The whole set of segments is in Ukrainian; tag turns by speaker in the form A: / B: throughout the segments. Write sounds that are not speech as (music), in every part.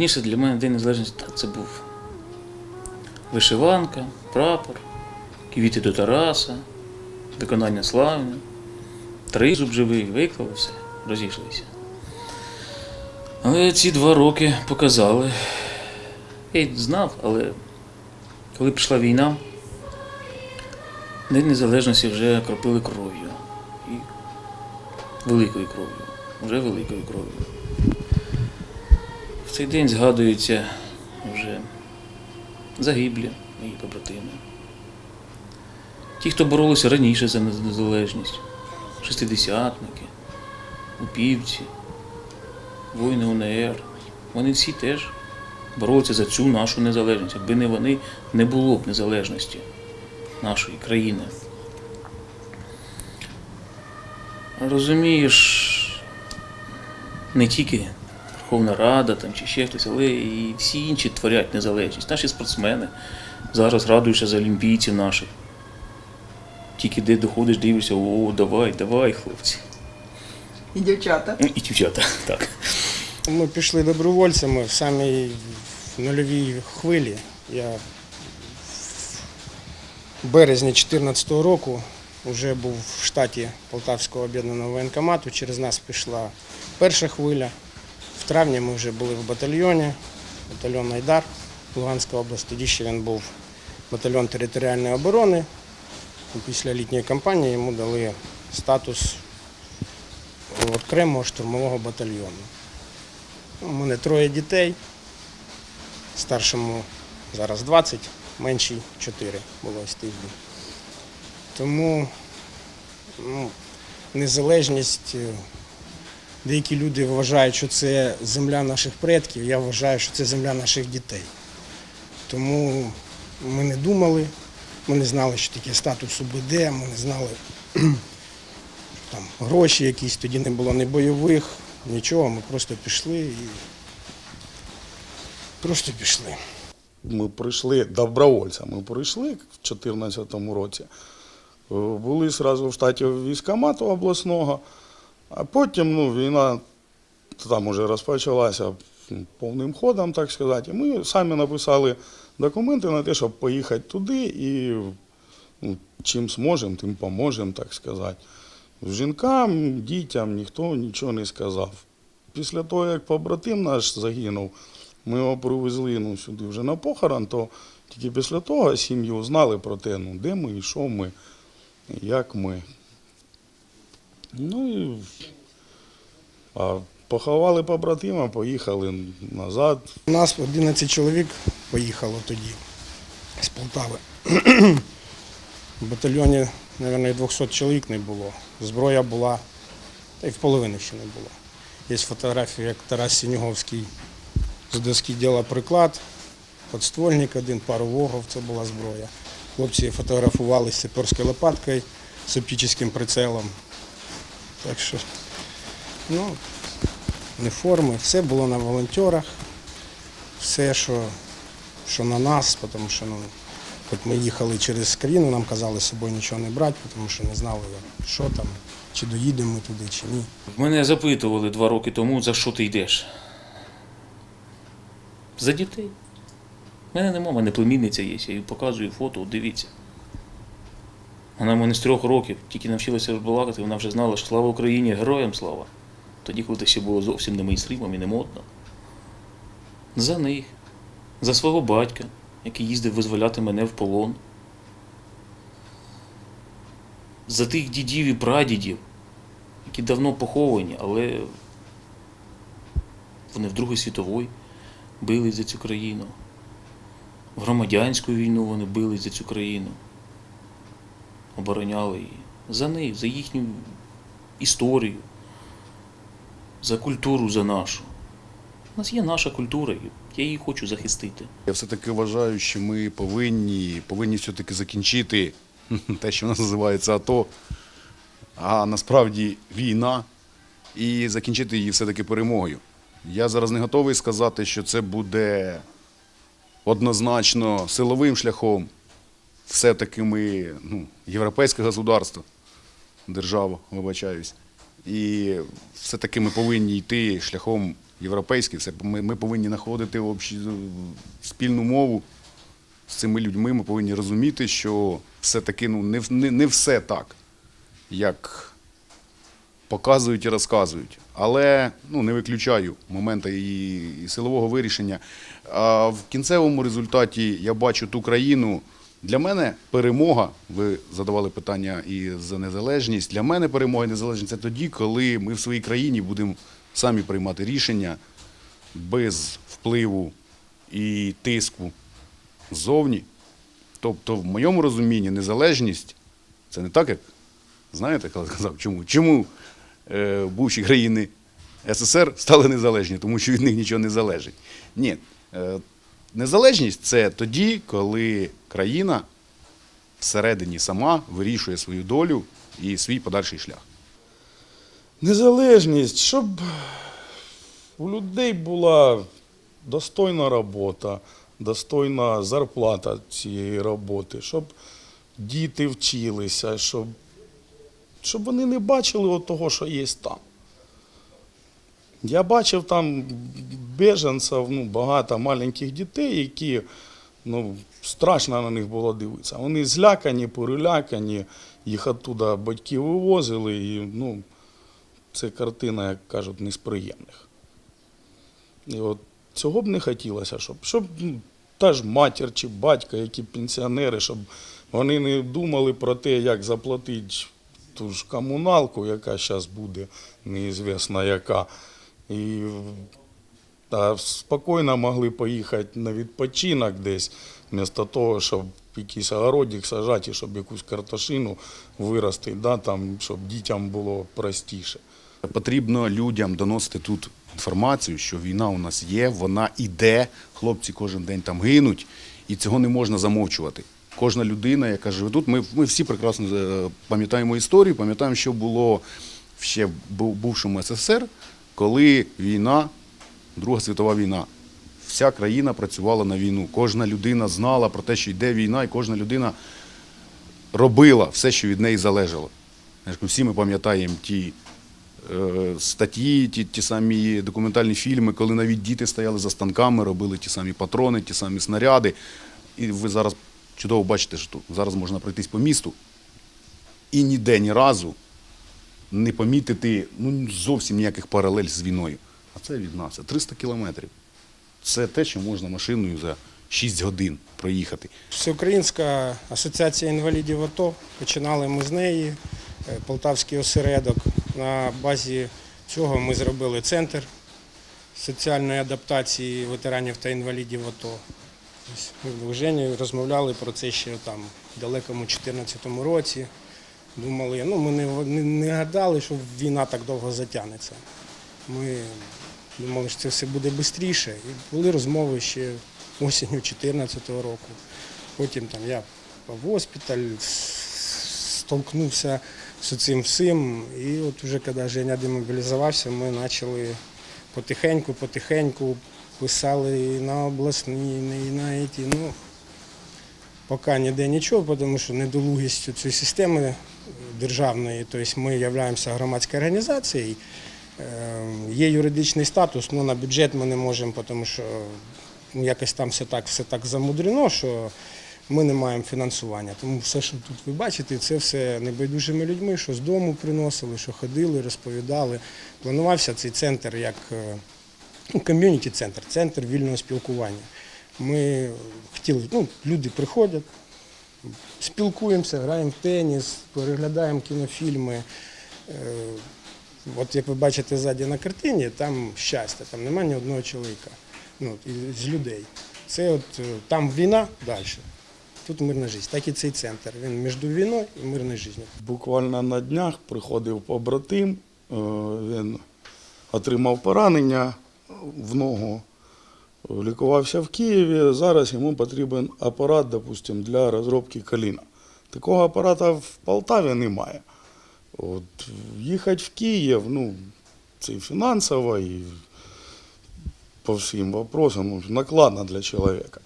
A: Раніше для мене День Незалежності так, це був вишиванка, прапор, квіти до Тараса, виконання славне, тризуб живий, виклали все, розійшлися. Але ці два роки показали. Я й знав, але коли пішла війна, День Незалежності вже кропили кров'ю. І великою кров'ю. Вже великою кров'ю. В цей день згадуються вже загиблі мої побратими. Ті, хто боролися раніше за незалежність, шестидесятники, упівці, воїни УНР. Вони всі теж боролися за цю нашу незалежність. Якби не вони, не було б незалежності нашої країни. Розумієш, не тільки Верховна Рада там, чи ще хтось, але і всі інші творять незалежність. Наші спортсмени зараз радуються за олімпійців наших. Тільки де доходиш, дивишся, о, давай, давай, хлопці.
B: І дівчата.
A: Ну, І дівчата, (laughs) так.
C: Ми пішли добровольцями в самій нульовій хвилі. Я в березні 2014 року вже був в штаті Полтавського об'єднаного воєнкомату. Через нас пішла перша хвиля. В травні ми вже були в батальйоні, батальйон Айдар Луганська область. Тоді ще він був батальйон територіальної оборони. Після літньої кампанії йому дали статус окремого штурмового батальйону. У мене троє дітей. Старшому зараз 20, меншій 4 було ось тиждень. Тому ну, незалежність. Деякі люди вважають, що це земля наших предків, я вважаю, що це земля наших дітей. Тому ми не думали, ми не знали, що таке статус УБД, ми не знали (clears throat) там гроші якісь, тоді не було ні бойових, нічого, ми просто пішли і просто пішли.
D: Ми прийшли добровольцями. Ми прийшли в 2014 році. Е, Були одразу в штаті військкомату обласного, а потім ну, війна там уже розпочалася повним ходом, так сказати. І ми самі написали документи на те, щоб поїхати туди і ну, чим зможемо, тим поможемо, так сказати. Жінкам, дітям ніхто нічого не сказав. Після того, як побратим наш загинув, ми його привезли ну, сюди вже на похорон, то тільки після того сім'ю знали про те, ну, де ми і що ми, як ми. Ну і а поховали побратима, поїхали назад.
C: У нас 11 чоловік поїхало тоді з Полтави. В батальйоні, мабуть, 200 чоловік не було. Зброя була, та й в половини ще не було. Є фотографії, як Тарас Сініговський з доски діла приклад, подствольник один, пару вогов, це була зброя. Хлопці фотографувалися з саперською лопаткою, з оптичним прицелом. Так що, ну, уніформи, все було на волонтерах, все, що, що на нас, тому що ну, хоч ми їхали через країну, нам казали з собою нічого не брати, тому що не знали, що там, чи доїдемо ми туди, чи ні.
A: Мене запитували два роки тому, за що ти йдеш. За дітей. У мене нема, в мене племінниця є, я їй показую фото, дивіться. Вона в мене з трьох років, тільки навчилася балакати, вона вже знала, що слава Україні, героям слава. Тоді, коли це ще було зовсім не мейнстрімом і не модно. За них, за свого батька, який їздив визволяти мене в полон. За тих дідів і прадідів, які давно поховані, але вони в Другій світовій бились за цю країну. В громадянську війну вони бились за цю країну. Обороняли її. За них, за їхню історію, за культуру, за нашу. У нас є наша культура, я її хочу захистити.
E: Я все-таки вважаю, що ми повинні, повинні все-таки закінчити (laughs) те, що в нас називається АТО, а насправді війна, і закінчити її все-таки перемогою. Я зараз не готовий сказати, що це буде однозначно силовим шляхом. Все-таки ми ну, європейське государство, держава, вибачаюсь. І все-таки ми повинні йти шляхом європейський. Це ми, ми повинні знаходити общі, спільну мову з цими людьми. Ми повинні розуміти, що все-таки ну, не, не, не все так, як показують і розказують. Але ну, не виключаю моменти і, і силового вирішення. А в кінцевому результаті я бачу ту країну. Для мене перемога, ви задавали питання і за незалежність. Для мене перемога і незалежність це тоді, коли ми в своїй країні будемо самі приймати рішення без впливу і тиску ззовні. Тобто, в моєму розумінні, незалежність це не так, як знаєте, коли сказав, чому? Чому е, бувші країни СССР стали незалежні, тому що від них нічого не залежить. Ні. Е, незалежність це тоді, коли країна всередині сама вирішує свою долю і свій подальший шлях.
D: Незалежність, щоб у людей була достойна робота, достойна зарплата цієї роботи, щоб діти вчилися, щоб, щоб вони не бачили от того, що є там. Я бачив там біженців, ну, багато маленьких дітей, які ну, страшно на них було дивитися. Вони злякані, перелякані, їх оттуда батьки вивозили. І, ну, це картина, як кажуть, не з приємних. І от цього б не хотілося, щоб, щоб ну, та ж матір чи батько, які пенсіонери, щоб вони не думали про те, як заплатити ту ж комуналку, яка зараз буде, неізвісно яка. І та спокійно могли поїхати на відпочинок десь, вмісто того, щоб якийсь огородик сажати, щоб якусь картошину вирости, да, там, щоб дітям було простіше.
E: Потрібно людям доносити тут інформацію, що війна у нас є, вона іде, хлопці кожен день там гинуть, і цього не можна замовчувати. Кожна людина, яка живе тут, ми, ми всі прекрасно е, пам'ятаємо історію, пам'ятаємо, що було ще в бувшому СССР, коли війна, Друга світова війна. Вся країна працювала на війну. Кожна людина знала про те, що йде війна, і кожна людина робила все, що від неї залежало. Всі ми пам'ятаємо ті е, статті, ті, ті самі документальні фільми, коли навіть діти стояли за станками, робили ті самі патрони, ті самі снаряди. І ви зараз чудово бачите, що тут зараз можна пройтись по місту і ніде ні разу не помітити ну, зовсім ніяких паралель з війною. А це від нас, 300 кілометрів. Це те, що можна машиною за 6 годин проїхати.
C: Всеукраїнська асоціація інвалідів АТО. Починали ми з неї, е, Полтавський осередок. На базі цього ми зробили центр соціальної адаптації ветеранів та інвалідів АТО. Ми в Жені розмовляли про це ще там в далекому 2014 році. Думали, ну ми не, не, не гадали, що війна так довго затягнеться. Ми думали, що це все буде швидше. І були розмови ще осінню 2014 року. Потім там я в госпіталь столкнувся з цим всім. І от уже коли Женя демобілізувався, ми почали потихеньку, потихеньку писали і на обласні, і на ті. Ну, поки ніде нічого, тому що недолугістю цієї системи е, державної, тобто ми являємося громадською організацією, Є юридичний статус, але на бюджет ми не можемо, тому що ну, якось там все так, все так замудрено, що ми не маємо фінансування. Тому все, що тут ви бачите, це все небайдужими людьми, що з дому приносили, що ходили, розповідали. Планувався цей центр як е, ну, ком'юніті-центр, центр вільного спілкування. Ми хотіли, ну, люди приходять, спілкуємося, граємо в теніс, переглядаємо кінофільми. От як ви бачите ззаді на картині, там щастя, там немає ні одного чоловіка ну, з людей. Це от е, там війна далі. Тут мирна життя. Так і цей центр. Він між війною і мирною життю.
D: Буквально на днях приходив побратим, е, він отримав поранення в ногу, лікувався в Києві. Зараз йому потрібен апарат, допустим, для розробки коліна. Такого апарата в Полтаві немає. От, їхати в Київ, ну, це і фінансово, і по всім вопросам ну, накладно для чоловіка.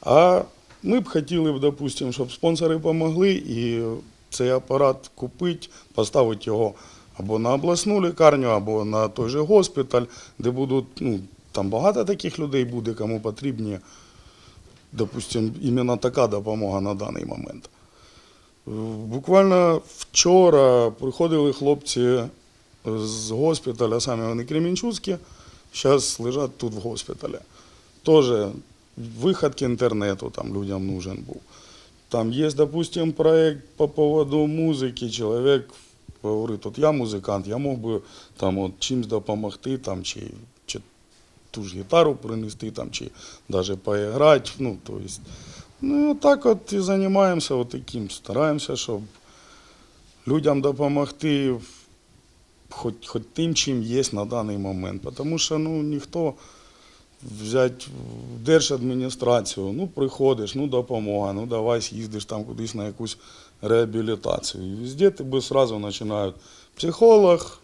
D: А ми б хотіли б, допустим, щоб спонсори допомогли і цей апарат купити, поставити його або на обласну лікарню, або на той же госпіталь, де будуть, ну, там багато таких людей буде, кому потрібні, допустим, іменно така допомога на даний момент. Е, Буквально вчора приходили хлопці з госпіталя, самі вони кремінчуцькі, зараз лежать тут в госпіталі. Тоже виход к інтернету там людям нужен був. Там є, допустим, проект по поводу музики. Чоловік говорить, от я музикант, я мог би там от чимось допомогти, там, чи, чи ту ж гітару принести, там, чи навіть поіграти. Ну, то есть, ну, і отак от і займаємося таким, стараємося, щоб людям допомогти хоч, хоч тим, чим є на даний момент. Тому що ну, ніхто взяти в держадміністрацію, ну приходиш, ну допомога, ну давай з'їздиш там кудись на якусь реабілітацію. І везде тебе одразу починають психолог,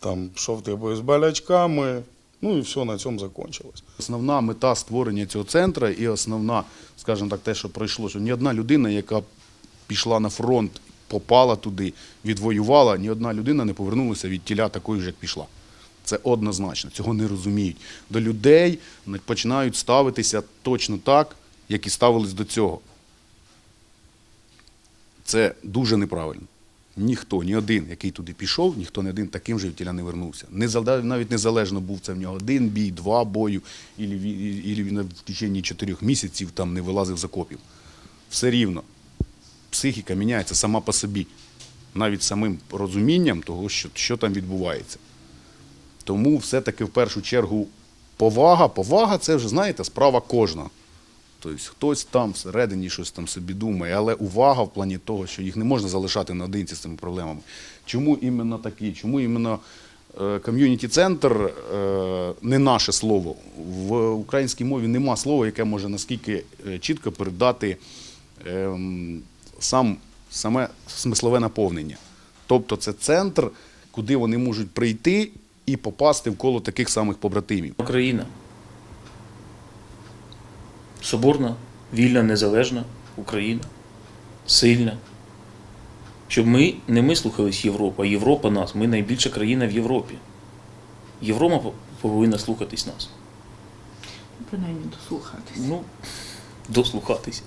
D: там, що в тебе з болячками, ну і все на цьому закінчилось.
E: Основна мета створення цього центру і основна, скажімо так, те, що пройшло, що ні одна людина, яка пішла на фронт, попала туди, відвоювала, ні одна людина не повернулася від тіля такою ж, як пішла. Це однозначно, цього не розуміють. До людей починають ставитися точно так, як і ставились до цього. Це дуже неправильно. Ніхто, ні один, який туди пішов, ніхто не один таким же тіля не вернувся. Не навіть незалежно був це в нього один бій, два бою, і він в течение чотирьох місяців там не вилазив з окопів. Все рівно. Психіка міняється сама по собі, навіть самим розумінням того, що, що там відбувається. Тому все-таки в першу чергу повага. Повага це вже, знаєте, справа кожного. Тобто хтось там всередині щось там собі думає, але увага в плані того, що їх не можна залишати наодинці з цими проблемами. Чому іменно такі? Чому іменно ком'юніті-центр е, не наше слово? В українській мові нема слова, яке може наскільки е, чітко передати ем, сам, саме смислове наповнення. Тобто це центр, куди вони можуть прийти і попасти в коло таких самих побратимів.
A: Україна. Соборна, вільна, незалежна Україна. Сильна. Щоб ми не ми слухались Європу, а Європа нас. Ми найбільша країна в Європі. Європа повинна слухатись нас.
B: Принаймні дослухатись.
A: Ну, дослухатися.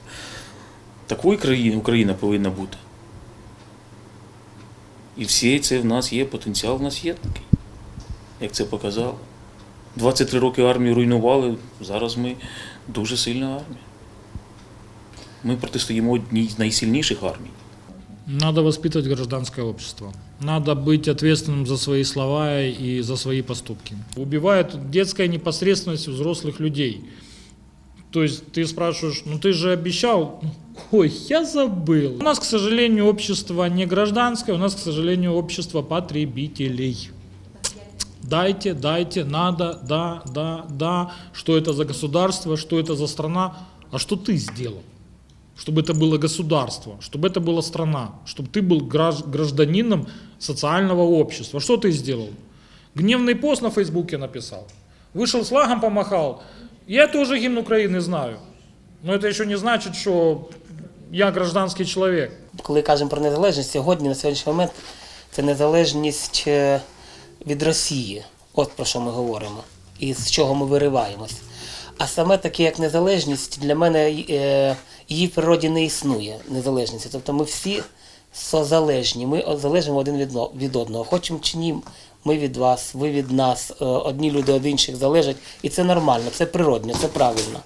A: Такої країни Україна повинна бути. І всі це в нас є, потенціал в нас є такий, як це показало. 23 роки армію руйнували, зараз ми дуже сильна армія. Ми протистоїмо одній з найсильніших армій.
F: Надо воспитывать гражданское общество. Надо быть ответственным за свои слова и за свои поступки. Убивает детская непосредственность у взрослых людей. То есть ты спрашиваешь, ну ты же обещал. Ой, я забыл. У нас, к сожалению, общество не гражданское, у нас, к сожалению, общество потребителей. Дайте, дайте, надо, да, да, да. Что это за государство, что это за страна, а что ты сделал? чтобы это было государство, чтобы это была страна, чтобы ты был гражд- гражданином социального общества. Что ты сделал? Гневный пост на Фейсбуке написал. Вышел с лагом, помахал. Я тоже гимн Украины знаю. Но это еще не значит, что я гражданский человек.
G: Коли кажемо про незалежність, сьогодні на сьогоднішній момент це незалежність е, від Росії. От про що ми говоримо. І з чого ми вириваємось. А саме таке, як незалежність, для мене е, її в природі не існує незалежності. Тобто ми всі созалежні, ми залежимо один від, одного. Хочемо чи ні, ми від вас, ви від нас, е, одні люди від інших залежать. І це нормально, це природньо, це правильно.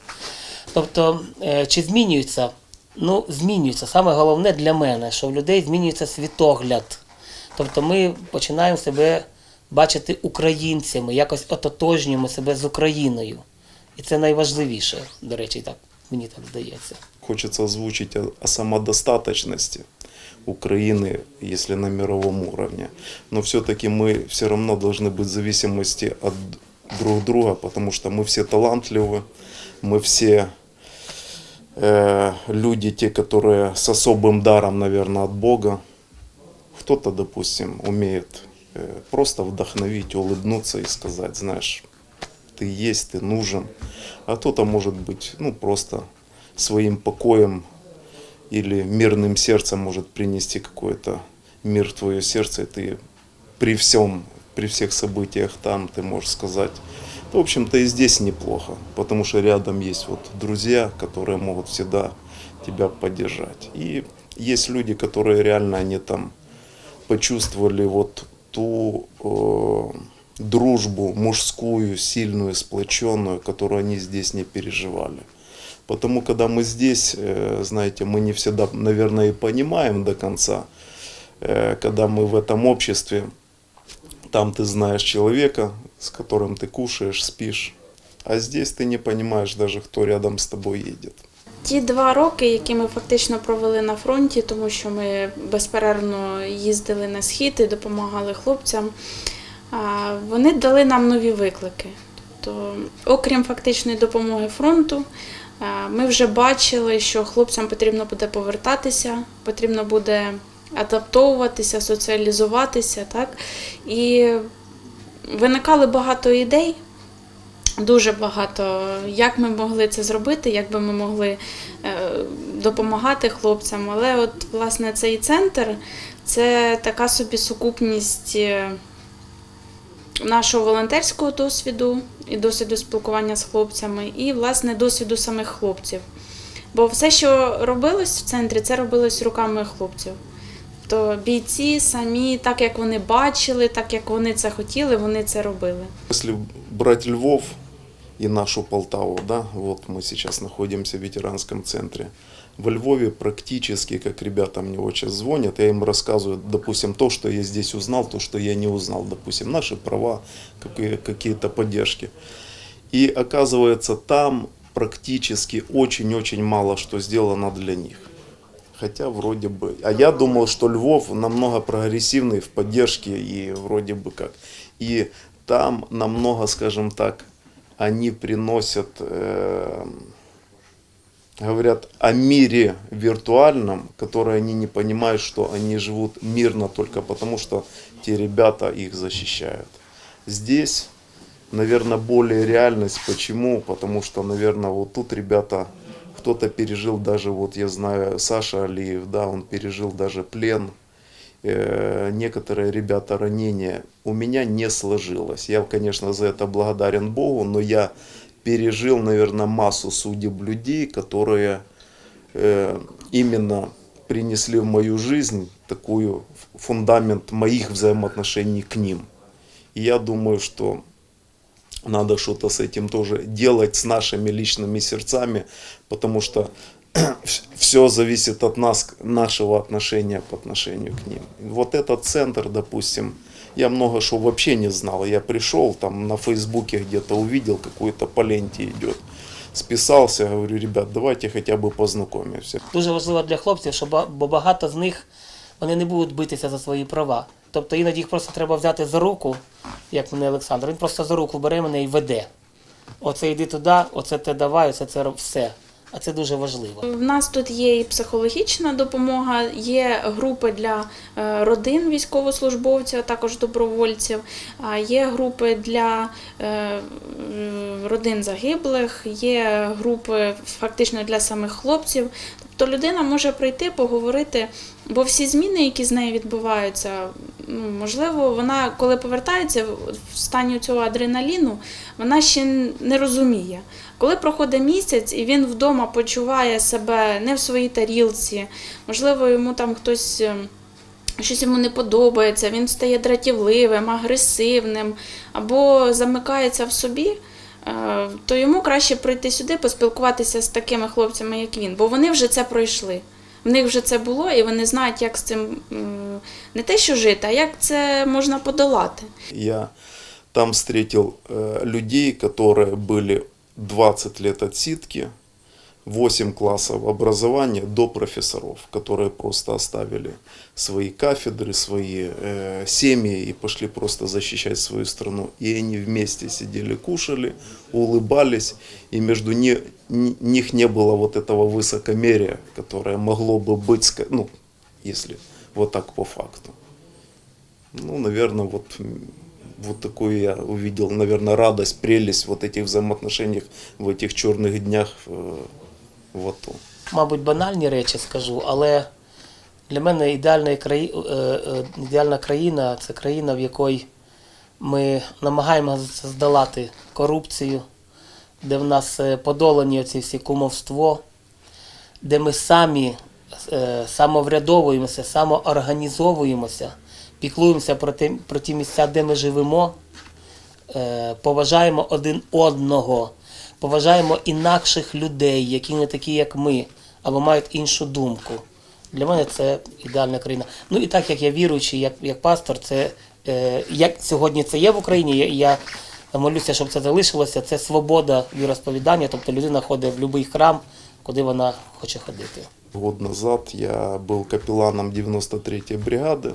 G: Тобто, е, чи змінюється? Ну, змінюється. Саме головне для мене, що в людей змінюється світогляд. Тобто ми починаємо себе бачити українцями, якось ототожнюємо себе з Україною. І це найважливіше, до речі, так мені так здається.
H: Хочется озвучить о, о самодостаточности Украины, если на мировом уровне. Но все-таки мы все равно должны быть в зависимости от друг друга, потому что мы все талантливы, мы все э, люди, те, которые с особым даром, наверное, от Бога. Кто-то, допустим, умеет э, просто вдохновить, улыбнуться и сказать, знаешь, ты есть, ты нужен. А кто-то, может быть, ну, просто своим покоем или мирным сердцем может принести какой-то мир в твое сердце, и ты при всем, при всех событиях там, ты можешь сказать. В общем-то, и здесь неплохо, потому что рядом есть вот друзья, которые могут всегда тебя поддержать. И есть люди, которые реально, они там почувствовали вот ту э, дружбу мужскую, сильную, сплоченную, которую они здесь не переживали. Потому когда мы здесь, э, знаете, мы не всегда, наверное, и понимаем до конца, э, когда мы в этом обществе, там ты знаешь человека, с которым ты кушаешь, спишь, а здесь ты не понимаешь даже, кто рядом с тобой едет.
I: Ті два роки, які ми фактично провели на фронті, тому що ми безперервно їздили на схід і допомагали хлопцям, вони дали нам нові виклики. Тобто, окрім фактичної допомоги фронту, ми вже бачили, що хлопцям потрібно буде повертатися, потрібно буде адаптовуватися, соціалізуватися. Так? І виникали багато ідей. Дуже багато, як ми могли це зробити, як би ми могли е, допомагати хлопцям. Але от власне цей центр це така собі сукупність е, нашого волонтерського досвіду і досвіду спілкування з хлопцями, і власне досвіду самих хлопців. Бо все, що робилось в центрі, це робилось руками хлопців. То бійці самі, так як вони бачили, так як вони це хотіли, вони це робили.
H: Если брать Львов и нашу Полтаву, да, вот мы сейчас находимся в ветеранском центре. Во Львове практически, как ребята мне вот сейчас звонят, я им рассказываю, допустим, то, что я здесь узнал, то, что я не узнал, допустим, наши права, какие- какие-то поддержки. И оказывается, там практически очень-очень мало что сделано для них. Хотя вроде бы. А я думал, что Львов намного прогрессивный в поддержке и вроде бы как. И там намного, скажем так, они приносят, э, говорят о мире виртуальном, который они не понимают, что они живут мирно только потому, что те ребята их защищают. Здесь, наверное, более реальность. Почему? Потому что, наверное, вот тут ребята, кто-то пережил даже, вот я знаю, Саша Алиев, да, он пережил даже плен, некоторые ребята ранения. У меня не сложилось. Я, конечно, за это благодарен Богу, но я пережил, наверное, массу судеб людей, которые э, именно принесли в мою жизнь такую фундамент моих взаимоотношений к ним. И я думаю, что надо что-то с этим тоже делать, с нашими личными сердцами, потому что (clears throat) все зависит от нас, нашего отношения по отношению к ним. Вот этот центр, допустим, я много что вообще не знал. Я пришел, там на Фейсбуке где-то увидел, какой-то по ленте идет. Списался, говорю, ребят, давайте хотя бы познакомимся.
G: Дуже важливо для хлопців, що бо багато з них вони не будуть битися за свої права. Тобто іноді їх просто треба взяти за руку, як мене Олександр. Він просто за руку бере мене і веде. Оце йди туди, оце те давай, оце це все. А це дуже важливо.
I: В нас тут є і психологічна допомога, є групи для е, родин військовослужбовців, а також добровольців, а є групи для е, родин загиблих, є групи фактично для самих хлопців. Тобто людина може прийти, поговорити, бо всі зміни, які з нею відбуваються, ну, можливо, вона коли повертається в стані цього адреналіну, вона ще не розуміє. Коли проходить місяць і він вдома почуває себе не в своїй тарілці, можливо, йому там хтось. е, Щось йому не подобається, він стає дратівливим, агресивним або замикається в собі, е, то йому краще прийти сюди, поспілкуватися з такими хлопцями, як він, бо вони вже це пройшли. В них вже це було, і вони знають, як з цим м, не те, що жити, а як це можна подолати.
H: Я там встретил э, людей, которые были 20 лет отсидки, 8 классов образования до профессоров, которые просто оставили свои кафедры, свои э, семьи и пошли просто защищать свою страну. И они вместе сидели, кушали, улыбались, и между ни- них не было вот этого высокомерия, которое могло бы быть, ну, если вот так по факту. Ну, наверное, вот, вот такую я увидел, наверное, радость, прелесть вот этих взаимоотношениях в этих черных днях э, в АТО.
G: Мабуть, банальні речі скажу, але Для мене ідеальна, краї... е, е, ідеальна країна це країна, в якій ми намагаємося здолати корупцію, де в нас е, подолані оці всі кумовство, де ми самі е, самоврядовуємося, самоорганізовуємося, піклуємося про, ті, про ті місця, де ми живемо, е, поважаємо один одного, поважаємо інакших людей, які не такі, як ми, або мають іншу думку. Для мене це ідеальна країна. Ну і так як я віруючий, як, як пастор, це е, як сьогодні це є в Україні, я, я молюся, щоб це залишилося. Це свобода віросповідання, тобто людина ходить в будь-який храм, куди вона хоче ходити.
H: Год назад я был капелланом 93-й бригады,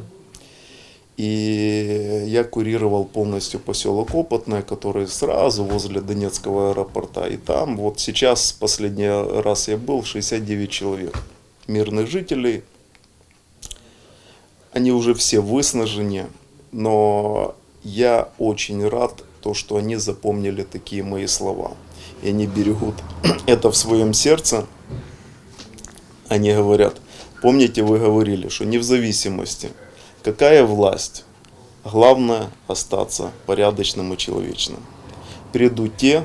H: и я курировал полностью поселок Опытное, который сразу возле Донецкого аэропорта. И там вот сейчас, последний раз я был, 69 человек, мирных жителей. Они уже все выснажены, но я очень рад, то, что они запомнили такие мои слова. И они берегут (clears throat) это в своем сердце. Они говорят, помните, вы говорили, что не в зависимости, какая власть, главное остаться порядочным и человечным. Придут те,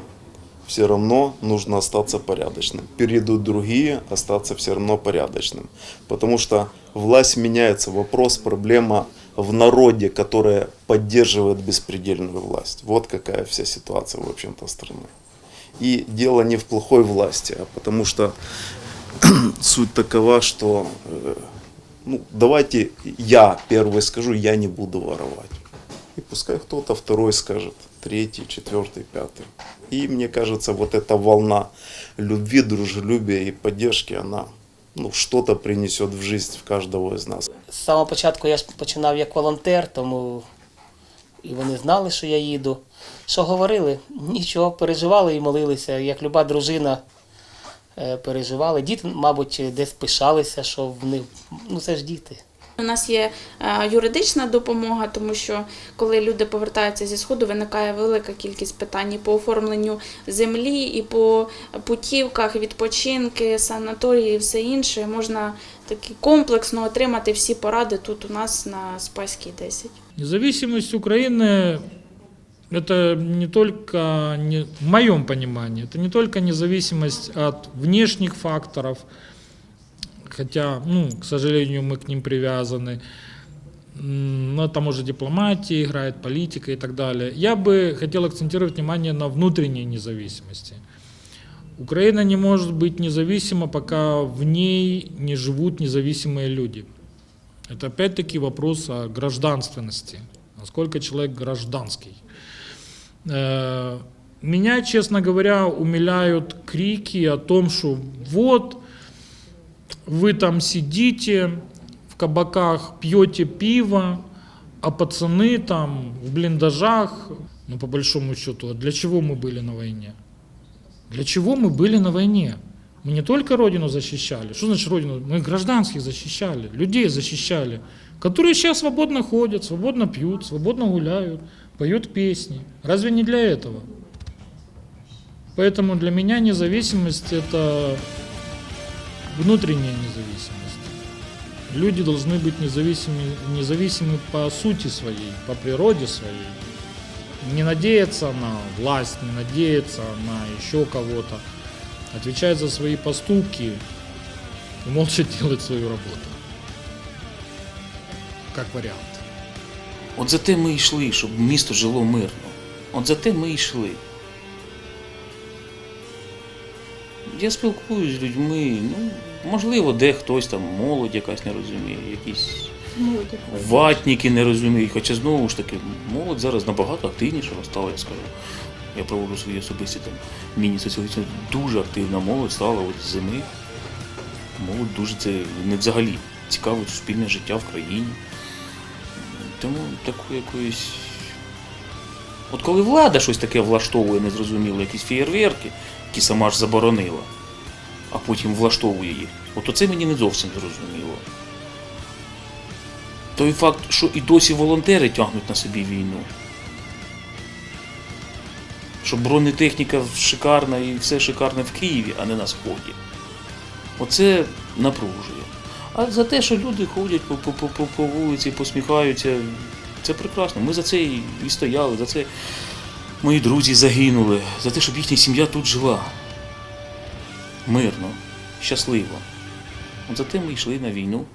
H: все равно нужно остаться порядочным. Перейдут другие, остаться все равно порядочным. Потому что власть меняется. Вопрос, проблема в народе, которая поддерживает беспредельную власть. Вот какая вся ситуация, в общем-то, страны. И дело не в плохой власти, а потому что (clears throat) суть такова, что э, ну, давайте я первый скажу, я не буду воровать. И пускай кто-то второй скажет, третий, четвертый, пятый. И мне кажется, вот эта волна любви, дружелюбия и поддержки, она ну, что-то принесет в жизнь в каждого из нас.
G: З самого початку я ж починав як волонтер, тому і вони знали, що я їду. Що говорили? Нічого, переживали і молилися, як люба дружина е, переживали. Діти, мабуть, десь пишалися, що в них, ну це ж діти.
I: У нас є е, юридична допомога, тому що коли люди повертаються зі сходу, виникає велика кількість питань і по оформленню землі, і по путівках, відпочинки, санаторії і все інше. Можна таки комплексно отримати всі поради тут у нас на Спаській 10.
F: Независимость Украины – это не только, не, в моем понимании, это не только независимость от внешних факторов, хотя, ну, к сожалению, мы к ним привязаны, но там уже дипломатия играет, политика и так далее. Я бы хотел акцентировать внимание на внутренней независимости. Украина не может быть независима, пока в ней не живут независимые люди. Это опять-таки вопрос о гражданственности. Насколько человек гражданский. Э, Меня, честно говоря, умиляют крики о том, что вот вы там сидите в кабаках, пьете пиво, а пацаны там в блиндажах. Ну, по большому счету, а для чего мы были на войне? Для чего мы были на войне? Мы не только Родину защищали. Что значит Родину? Мы гражданских защищали, людей защищали, которые сейчас свободно ходят, свободно пьют, свободно гуляют, поют песни. Разве не для этого? Поэтому для меня независимость – это внутренняя независимость. Люди должны быть независимы, независимы по сути своей, по природе своей. Не надеяться на власть, не надеяться на еще кого-то. Отвечать за свои поступки и молча (laughs) делать свою работу. Как вариант.
A: От за те ми йшли, щоб місто жило мирно. От за те ми йшли. Я спілкуюсь з людьми, ну, можливо, де хтось там, молодь якась не розуміє, якісь ватніки не розуміють. Хоча знову ж таки, молодь зараз набагато активніша стала, я скажу. Я проводжу свої особисті там міні-соціологічні. Дуже активна молодь стала от зими. Молодь дуже це не взагалі цікавить суспільне життя в країні. Тому таку якоїсь. От коли влада щось таке влаштовує, незрозуміло, якісь фєєрверки, які сама ж заборонила, а потім влаштовує їх, от оце мені не зовсім зрозуміло. Той факт, що і досі волонтери тягнуть на собі війну. Що бронетехніка шикарна і все шикарне в Києві, а не на Сході. Оце напружує. А за те, що люди ходять по, по, по, по, вулиці, посміхаються, це прекрасно. Ми за це і стояли, за це мої друзі загинули, за те, щоб їхня сім'я тут жила. Мирно, щасливо. От за те ми йшли на війну.